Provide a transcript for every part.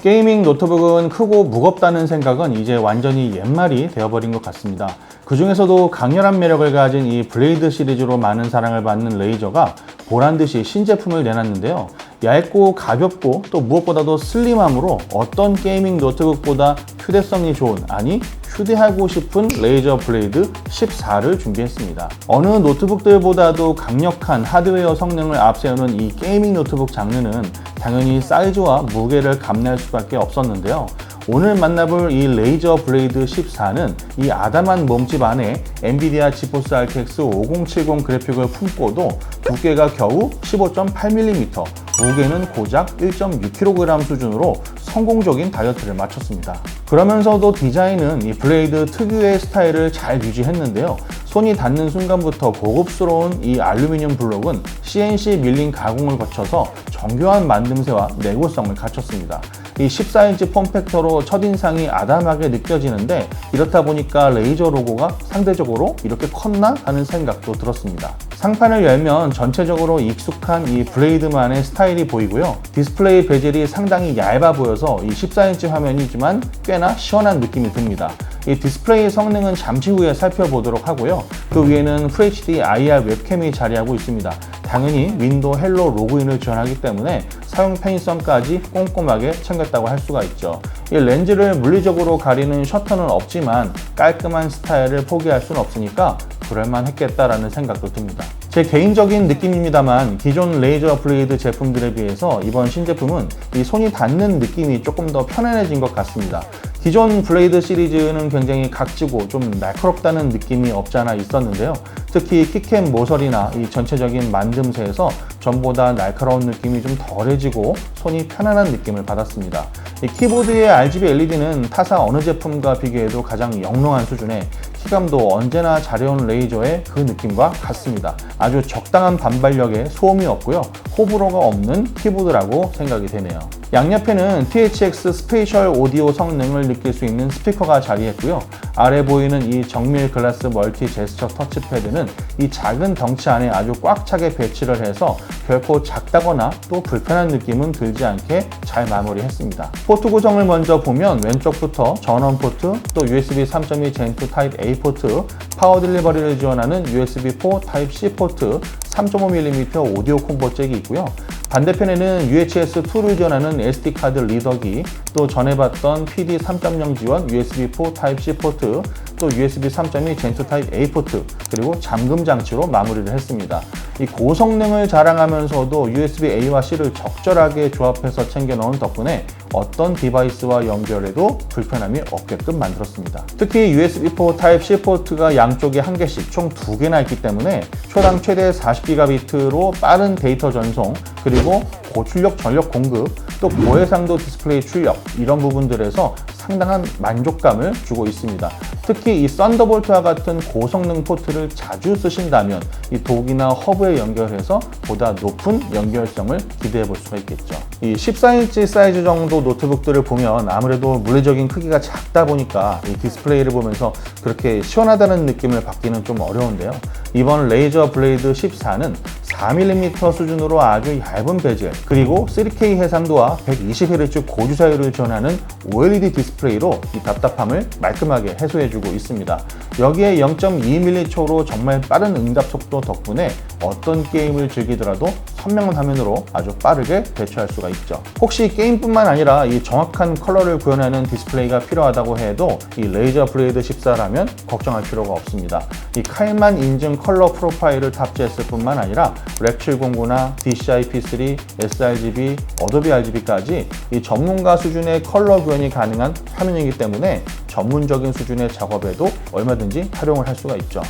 게이밍 노트북은 크고 무겁다는 생각은 이제 완전히 옛말이 되어버린 것 같습니다. 그 중에서도 강렬한 매력을 가진 이 블레이드 시리즈로 많은 사랑을 받는 레이저가 보란듯이 신제품을 내놨는데요. 얇고 가볍고 또 무엇보다도 슬림함으로 어떤 게이밍 노트북보다 휴대성이 좋은, 아니, 휴대하고 싶은 레이저 블레이드 14를 준비했습니다. 어느 노트북들보다도 강력한 하드웨어 성능을 앞세우는 이 게이밍 노트북 장르는 당연히 사이즈와 무게를 감내할 수밖에 없었는데요. 오늘 만나볼 이 레이저 블레이드 14는 이 아담한 몸집 안에 엔비디아 지포스 RTX 5070 그래픽을 품고도 두께가 겨우 15.8mm, 무게는 고작 1.6kg 수준으로 성공적인 다이어트를 마쳤습니다. 그러면서도 디자인은 이 블레이드 특유의 스타일을 잘 유지했는데요. 손이 닿는 순간부터 고급스러운 이 알루미늄 블록은 CNC 밀링 가공을 거쳐서 정교한 만듦새와 내구성을 갖췄습니다. 이 14인치 폼팩터로 첫인상이 아담하게 느껴지는데 이렇다 보니까 레이저 로고가 상대적으로 이렇게 컸나 하는 생각도 들었습니다. 상판을 열면 전체적으로 익숙한 이 블레이드만의 스타일이 보이고요. 디스플레이 베젤이 상당히 얇아 보여서 이 14인치 화면이지만 꽤나 시원한 느낌이 듭니다. 이 디스플레이 성능은 잠시 후에 살펴보도록 하고요. 그 위에는 FHD IR 웹캠이 자리하고 있습니다. 당연히 윈도우 헬로 로그인을 지원하기 때문에 사용 편의성까지 꼼꼼하게 챙겼다고 할 수가 있죠. 이 렌즈를 물리적으로 가리는 셔터는 없지만 깔끔한 스타일을 포기할 수는 없으니까 그럴만했겠다라는 생각도 듭니다. 제 개인적인 느낌입니다만 기존 레이저 블레이드 제품들에 비해서 이번 신제품은 이 손이 닿는 느낌이 조금 더 편안해진 것 같습니다. 기존 블레이드 시리즈는 굉장히 각지고 좀 날카롭다는 느낌이 없지 않아 있었는데요. 특히 키캠 모서리나 이 전체적인 만듦새에서 전보다 날카로운 느낌이 좀 덜해지고 손이 편안한 느낌을 받았습니다. 이 키보드의 RGB LED는 타사 어느 제품과 비교해도 가장 영롱한 수준의 키감도 언제나 잘해온 레이저의 그 느낌과 같습니다. 아주 적당한 반발력에 소음이 없고요. 호불호가 없는 키보드라고 생각이 되네요. 양옆에는 THX 스페이셜 오디오 성능을 느낄 수 있는 스피커가 자리했고요. 아래 보이는 이 정밀 글라스 멀티 제스처 터치패드는 이 작은 덩치 안에 아주 꽉 차게 배치를 해서 결코 작다거나 또 불편한 느낌은 들지 않게 잘 마무리했습니다. 포트 구성을 먼저 보면 왼쪽부터 전원 포트, 또 USB 3.2 Gen2 타입 A 포트, 파워 딜리버리를 지원하는 USB4 타입 C 포트, 3.5mm 오디오 콤보 잭이 있고요. 반대편에는 UHS-2를 지원하는 SD카드 리더기, 또 전에 봤던 PD 3.0 지원 USB4 타입-C 포트, 또 USB 3.2 Gen2 타입 A 포트, 그리고 잠금 장치로 마무리를 했습니다. 이 고성능을 자랑하면서도 USB-A와 C를 적절하게 조합해서 챙겨 넣은 덕분에 어떤 디바이스와 연결해도 불편함이 없게끔 만들었습니다. 특히 USB4 타입-C 포트가 양쪽에 한 개씩 총 두 개나 있기 때문에 초당 최대 40기가비트로 빠른 데이터 전송, 그리고 고출력 전력 공급, 또 고해상도 디스플레이 출력 이런 부분들에서 상당한 만족감을 주고 있습니다. 특히 이 썬더볼트와 같은 고성능 포트를 자주 쓰신다면 이 독이나 허브 에 연결해서 보다 높은 연결성을 기대해 볼 수가 있겠죠. 이 14인치 사이즈 정도 노트북들을 보면 아무래도 물리적인 크기가 작다 보니까 이 디스플레이를 보면서 그렇게 시원하다는 느낌을 받기는 좀 어려운데요. 이번 레이저 블레이드 14는 4mm 수준으로 아주 얇은 베젤 그리고 3K 해상도와 120Hz 고주사율을 지원하는 OLED 디스플레이로 이 답답함을 말끔하게 해소해주고 있습니다. 여기에 0.2mm 초로 정말 빠른 응답 속도 덕분에 어떤 게임을 즐기더라도 선명한 화면으로 아주 빠르게 대처할 수가 있죠. 혹시 게임뿐만 아니라 이 정확한 컬러를 구현하는 디스플레이가 필요하다고 해도 이 레이저 블레이드 14라면 걱정할 필요가 없습니다. 이 칼만 인증 컬러 프로파일을 탑재했을 뿐만 아니라 렉 709나 DCI-P3, sRGB, 어도비 RGB까지 이 전문가 수준의 컬러 구현이 가능한 화면이기 때문에 전문적인 수준의 작업에도 얼마든지 활용을 할 수가 있죠.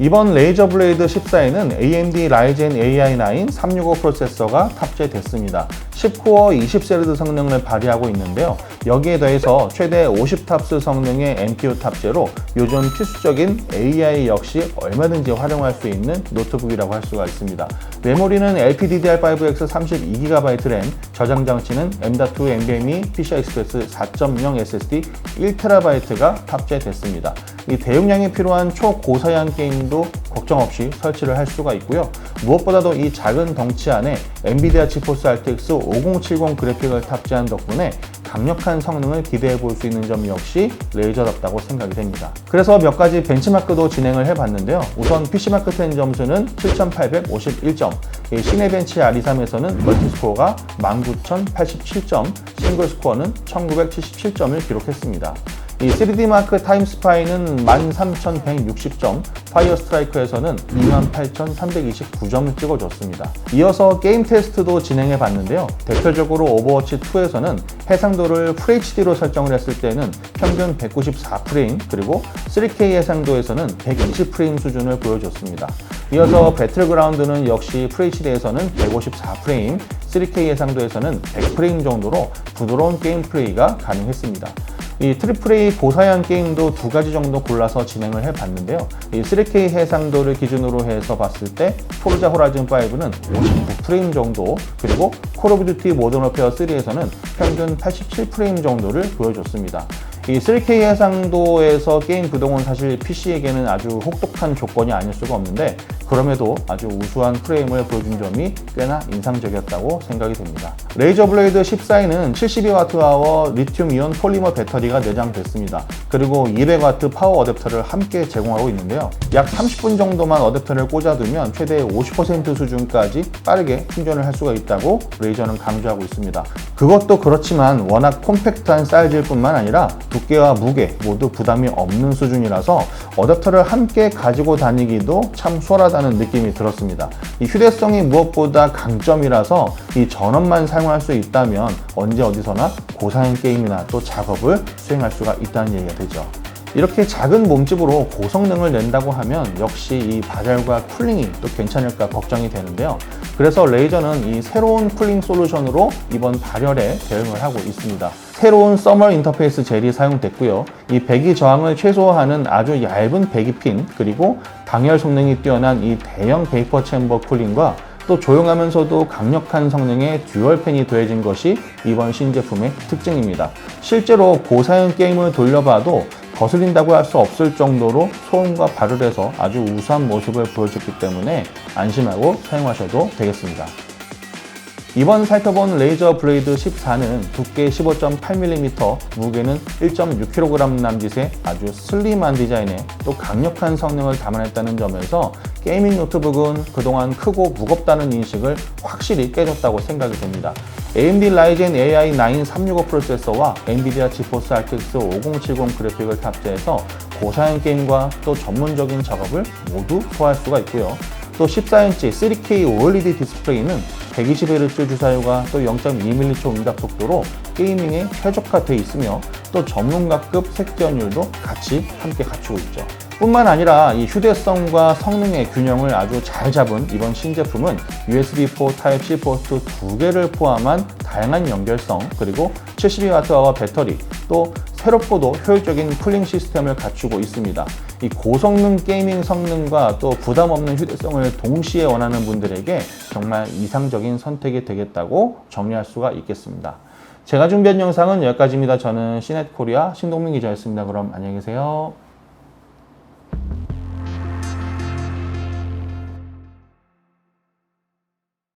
이번 레이저 블레이드 14에는 AMD Ryzen AI9 365 프로세서가 탑재됐습니다. 10코어 20세르드 성능을 발휘하고 있는데요. 여기에 더해서 최대 50탑스 성능의 NPU 탑재로 요즘 필수적인 AI 역시 얼마든지 활용할 수 있는 노트북이라고 할 수가 있습니다. 메모리는 LPDDR5X 32GB 램, 저장 장치는 M.2 NVMe PCI Express 4.0 SSD 1TB가 탑재됐습니다. 이 대용량이 필요한 초고사양 게임도 걱정 없이 설치를 할 수가 있고요. 무엇보다도 이 작은 덩치 안에 엔비디아 지포스 RTX 5070 그래픽을 탑재한 덕분에 강력한 성능을 기대해 볼 수 있는 점 역시 레이저답다고 생각이 됩니다. 그래서 몇 가지 벤치마크도 진행을 해 봤는데요. 우선 PC마크 10 점수는 7,851점, 이 시네벤치 R23에서는 멀티스코어가 19,087점, 싱글스코어는 1,977점을 기록했습니다. 이 3D 마크 타임 스파이는 13,160점, 파이어 스트라이크에서는 28,329점을 찍어줬습니다. 이어서 게임 테스트도 진행해 봤는데요. 대표적으로 오버워치 2에서는 해상도를 FHD로 설정을 했을 때는 평균 194프레임, 그리고 3K 해상도에서는 120프레임 수준을 보여줬습니다. 이어서 배틀그라운드는 역시 FHD에서는 154프레임, 3K 해상도에서는 100프레임 정도로 부드러운 게임 플레이가 가능했습니다. 이 트리플 A 고사양 게임도 두 가지 정도 골라서 진행을 해봤는데요. 이 3K 해상도를 기준으로 해서 봤을 때 포르자 호라이즌 5는 59프레임 정도, 그리고 콜 오브 듀티 모던 워페어 3에서는 평균 87프레임 정도를 보여줬습니다. 이 3K 해상도에서 게임 구동은 사실 PC에게는 아주 혹독한 조건이 아닐 수가 없는데 그럼에도 아주 우수한 프레임을 보여준 점이 꽤나 인상적이었다고 생각이 됩니다. 레이저 블레이드 14에는 72Wh 리튬 이온 폴리머 배터리가 내장됐습니다. 그리고 200W 파워 어댑터를 함께 제공하고 있는데요. 약 30분 정도만 어댑터를 꽂아두면 최대 50% 수준까지 빠르게 충전을 할 수가 있다고 레이저는 강조하고 있습니다. 그것도 그렇지만 워낙 콤팩트한 사이즈일 뿐만 아니라 두께와 무게 모두 부담이 없는 수준이라서 어댑터를 함께 가지고 다니기도 참 수월하다는 느낌이 들었습니다. 이 휴대성이 무엇보다 강점이라서 이 전원만 사용할 수 있다면 언제 어디서나 고사양 게임이나 또 작업을 수행할 수가 있다는 얘기가 되죠. 이렇게 작은 몸집으로 고성능을 낸다고 하면 역시 이 발열과 쿨링이 또 괜찮을까 걱정이 되는데요. 그래서 레이저는 이 새로운 쿨링 솔루션으로 이번 발열에 대응을 하고 있습니다. 새로운 서멀 인터페이스 젤이 사용됐고요. 이 배기 저항을 최소화하는 아주 얇은 배기 핀 그리고 방열 성능이 뛰어난 이 대형 베이퍼 챔버 쿨링과 또 조용하면서도 강력한 성능의 듀얼 팬이 더해진 것이 이번 신제품의 특징입니다. 실제로 고사양 게임을 돌려봐도 거슬린다고 할 수 없을 정도로 소음과 발열에서 아주 우수한 모습을 보여줬기 때문에 안심하고 사용하셔도 되겠습니다. 이번 살펴본 레이저 블레이드 14는 두께 15.8mm, 무게는 1.6kg 남짓의 아주 슬림한 디자인에 또 강력한 성능을 담아냈다는 점에서 게이밍 노트북은 그동안 크고 무겁다는 인식을 확실히 깨줬다고 생각이 됩니다. AMD 라이젠 AI9 365 프로세서와 엔비디아 지포스 RTX 5070 그래픽을 탑재해서 고사양 게임과 또 전문적인 작업을 모두 소화할 수가 있고요. 또 14인치 3K OLED 디스플레이는 120Hz 주사율과 또 0.2mm 초 응답 속도로 게이밍에 최적화되어 있으며 또 전문가급 색변율도 같이 함께 갖추고 있죠. 뿐만 아니라 이 휴대성과 성능의 균형을 아주 잘 잡은 이번 신제품은 USB4 Type-C 포트 두 개를 포함한 다양한 연결성 그리고 72Wh 배터리 또 새롭고도 효율적인 쿨링 시스템을 갖추고 있습니다. 이 고성능 게이밍 성능과 또 부담 없는 휴대성을 동시에 원하는 분들에게 정말 이상적인 선택이 되겠다고 정리할 수가 있겠습니다. 제가 준비한 영상은 여기까지입니다. 저는 시넷코리아 신동민 기자였습니다. 그럼 안녕히 계세요.